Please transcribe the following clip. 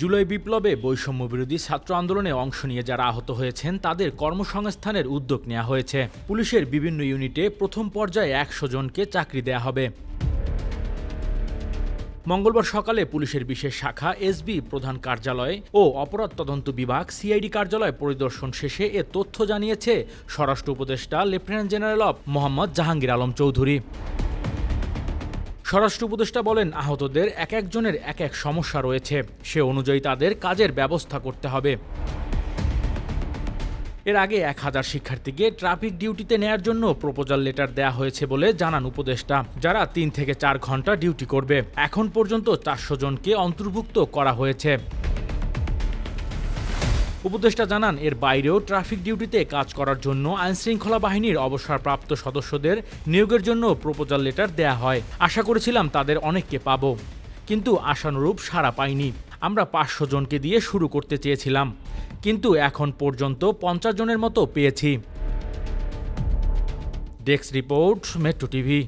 জুলাই বিপ্লবে বৈষম্য বিরোধী ছাত্র আন্দোলনে অংশ নিয়ে যারা আহত হয়েছেন, তাদের কর্মসংস্থানের উদ্যোগ নেওয়া হয়েছে। পুলিশের বিভিন্ন ইউনিটে প্রথম পর্যায়ে একশো জনকে চাকরি দেয়া হবে। মঙ্গলবার সকালে পুলিশের বিশেষ শাখা এসবি প্রধান কার্যালয় ও অপরাধ তদন্ত বিভাগ সিআইডি কার্যালয় পরিদর্শন শেষে এ তথ্য জানিয়েছে স্বরাষ্ট্র উপদেষ্টা লেফটেন্যান্ট জেনারেল অব মোহাম্মদ জাহাঙ্গীর আলম চৌধুরী। স্বরাষ্ট্র উপদেষ্টা বলেন, আহতদের এক একজনের এক এক সমস্যা রয়েছে। সে অনুযায়ী তাদের কাজের ব্যবস্থা করতে হবে। এর আগে এক হাজার শিক্ষার্থীকে ট্রাফিক ডিউটিতে নেয়ার জন্য প্রপোজাল লেটার দেয়া হয়েছে বলে জানান উপদেষ্টা, যারা তিন থেকে চার ঘণ্টা ডিউটি করবে। এখন পর্যন্ত চারশো জনকে অন্তর্ভুক্ত করা হয়েছে। উপদেষ্টা জানান, এর বাইরেও ট্রাফিক ডিউটিতে কাজ করার জন্য আইনশৃঙ্খলা বাহিনীর অবসরপ্রাপ্ত সদস্যদের নিয়োগের জন্য প্রপোজাল লেটার দেয়া হয়। আশা করেছিলাম তাদের অনেককে পাবো, কিন্তু আশানুরূপ সাড়া পাইনি। আমরা পাঁচশো জনকে দিয়ে শুরু করতে চেয়েছিলাম, কিন্তু এখন পর্যন্ত পঞ্চাশ জনের মতো পেয়েছি। Desk report, metro TV.